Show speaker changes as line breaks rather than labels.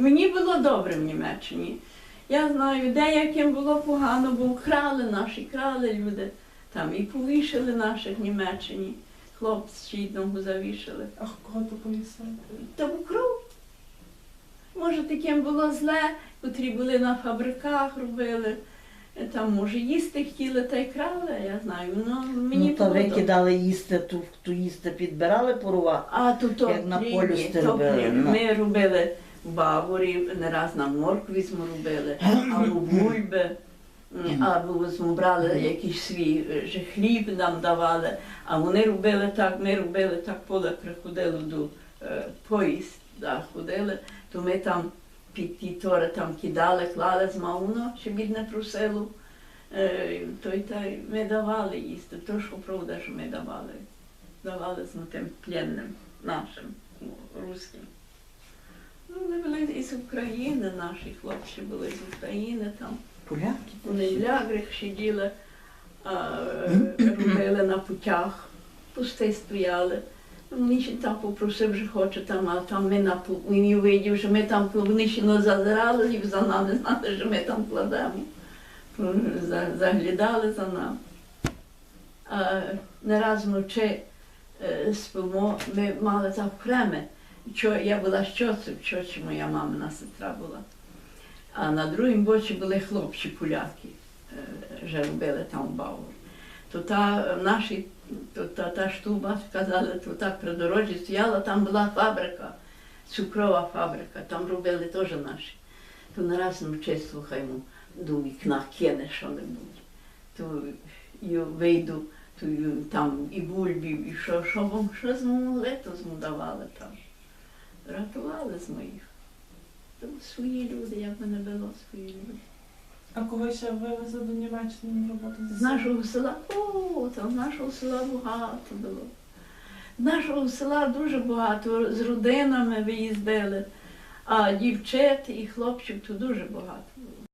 Мені було добре в Німеччині. Я знаю, деяким було погано, бо крали наші, крали люди. Там і повішали наших в Німеччині. Хлопці одного завішали.
А кого то повісили?
Та в кров. Може, таким було зле, котрі були на фабриках, робили. Там, може, їсти хотіли та й крали, я знаю. Ну, мені
ну, то
було
ви
добре.
їсти, ту, ту їсти підбирали порува.
А то то
Як на полю
ні,
сте
то
робили,
ні.
ну.
Ми робили в Баворі, не раз на моркві зму робили, або бульби, або брали якийсь свій е, же хліб нам давали, а вони робили так, ми робили так, поле приходило до е, поїзд, да, ходили, то ми там під ті тори там кидали, клали з мауно, щоб від не просило. Е, то й та ми давали їсти, то що правда, що ми давали. Давали з тим пленним нашим руським. Із України, наші хлопці були з України там.
Поляки?
Вони в ляграх сиділи, робили на путях, пусти стояли. Вони ще там попросив, що хоче там, а там ми на він увидів, що ми там вони ще не зазирали і за нами знали, що ми там кладемо. Заглядали за нами. Не раз вночі е, спимо, ми мали. Чо, я була з чоцем, чочі моя мамина сестра була. А на другому боці були хлопці поляки, е, вже робили там в То та наші, то та, та штуба, сказали, то так при дорозі стояла, там була фабрика, цукрова фабрика, там робили теж наші. То нараз вночі слухаємо, до вікна кине що-небудь. То я вийду, то там і бульбів, і що, що вам що змогли, то змудавали там. Рятували з моїх. То свої люди, як мене було свої люди.
А кого ще вивезли до Німеччини на роботу?
З нашого села, о, там з нашого села багато було. З нашого села дуже багато, з родинами виїздили, а дівчат і хлопців то дуже багато було.